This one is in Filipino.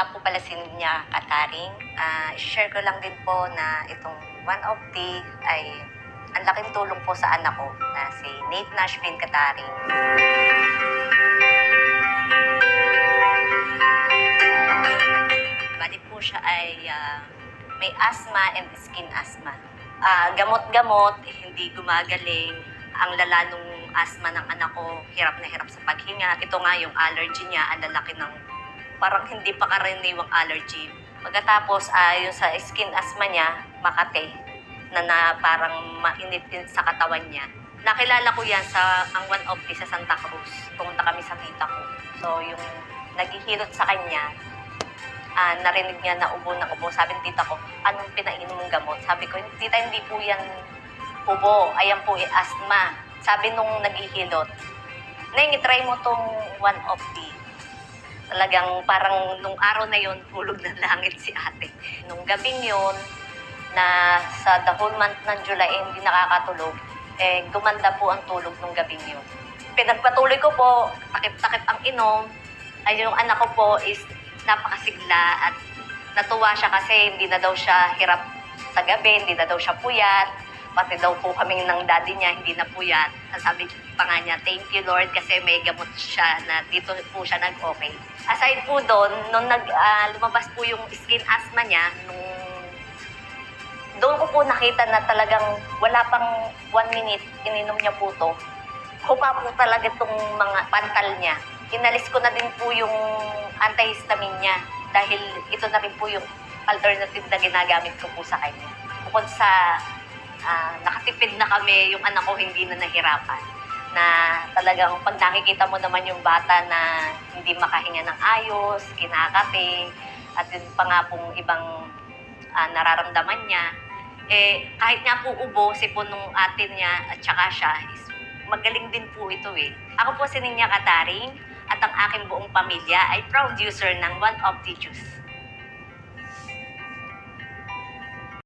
nga po pala si Ninya Kataring. Ah, share ko lang din po na itong One of the ay ang laking tulong po sa anak ko na si Nate Nashvin Kataring. Bali po siya ay ah, may asthma and skin asthma. Ah, gamot-gamot, hindi gumagaling. Ang lala nung asthma ng anak ko, hirap na hirap sa paghinga. Ito nga yung allergy niya, ang lalaki ng parang hindi pa karaniwang allergy. Pagkatapos, ah, yung sa skin asthma niya, makate, na, na parang mainit din sa katawan niya. Nakilala ko yan sa ang one of sa Santa Cruz. Pumunta kami sa tita ko. So, yung naghihilot sa kanya, ah, narinig niya na ubo ng ubo. Sabi ng tita ko, anong pinainom mong gamot? Sabi ko, tita, hindi po yan ubo. Ayan po, eh, asthma. Sabi nung naghihilot, Neng, try mo tong one of the. Talagang parang nung araw na yon hulog ng langit si ate. Nung gabing yon na sa the whole month ng July eh, hindi nakakatulog, eh, gumanda po ang tulog nung gabing yun. Pinagpatuloy ko po, takip-takip ang inom, ay yung anak ko po is napakasigla at natuwa siya kasi hindi na daw siya hirap sa gabi, hindi na daw siya puyat. Pati daw po kaming ng daddy niya, hindi na puyat. Ang Sabi pa nga niya, thank you Lord kasi may gamot siya na dito po siya nag-okay. Aside po doon, nung nag, ah, lumabas po yung skin asthma niya, nung doon ko po nakita na talagang wala pang one minute, ininom niya po to. Huma po talaga itong mga pantal niya. Inalis ko na din po yung antihistamine niya dahil ito na rin po yung alternative na ginagamit ko po sa kanya. Bukod sa ah, nakatipid na kami, yung anak ko hindi na nahirapan. Na talagang pag nakikita mo naman yung bata na hindi makahinga ng ayos, kinakate, at yun pa nga pong ibang ah, nararamdaman niya, eh, kahit nga po ubo, sipon nung atin niya at saka siya, is magaling din po ito eh. Ako po si Ninya Kataring at ang aking buong pamilya ay proud user ng One of the Juice.